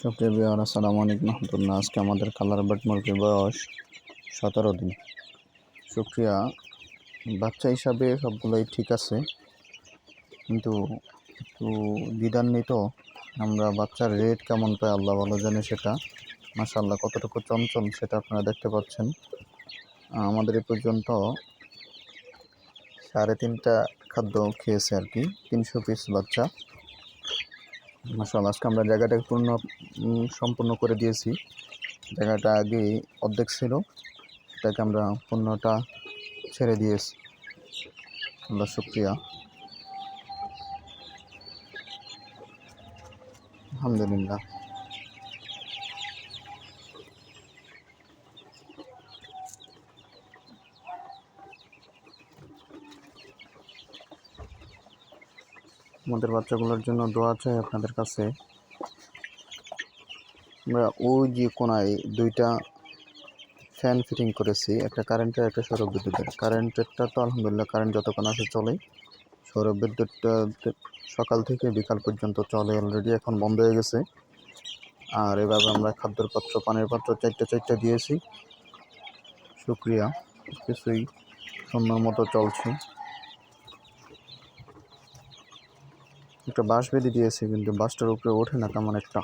সুপ্রিয় বিহার আসসালামু আলাইকুম। রহমতুল্লাহ আজকে আমাদের কালার বাট মুরগির বয়স সতেরো দিন। সুপ্রিয়া, বাচ্চা হিসাবে সবগুলোই ঠিক আছে, কিন্তু একটু দ্বিধান্বিত। আমরা বাচ্চার রেট কেমন পাই আল্লাহ ভালো জানে সেটা। মাসাল্লাহ কতটুকু চঞ্চল সেটা আপনারা দেখতে পাচ্ছেন। আমাদের এ পর্যন্ত সাড়ে তিনটা খাদ্য খেয়েছে আর কি, তিনশো পিস বাচ্চা। মাসাল্লাহ আজকে আমরা জায়গাটাকে পূর্ণ সম্পূর্ণ করে দিয়েছি। জায়গাটা আগে অর্ধেক ছিল, এটাকে আমরা পূর্ণটা ছেড়ে দিয়েছি। আমরা শুক্রিয়া। আলহামদুলিল্লাহ। আমাদের বাচ্চাগুলোর জন্য দোয়া চাই আপনাদের কাছে। আমরা ওই যে কোনায় দুইটা ফ্যান ফিটিং করেছি, একটা কারেন্টের একটা সৌর বিদ্যুতের। কারেন্টেরটা তো আলহামদুলিল্লাহ কারেন্ট যতক্ষণ আছে চলে সৌর বিদ্যুৎটা সকাল থেকে বিকাল পর্যন্ত চলে অলরেডি এখন বন্ধ হয়ে গেছে। আর এভাবে আমরা খাদ্যের পাত্র, পানির পাত্র চারটে চারটে দিয়েছি। শুক্রিয়া, কিছুই সুন্দর মতো চলছে। একটা বাঁশ বেঁধে দিয়েছে কিন্তু বাঁশটার উপরে ওঠে না তেমন একটা।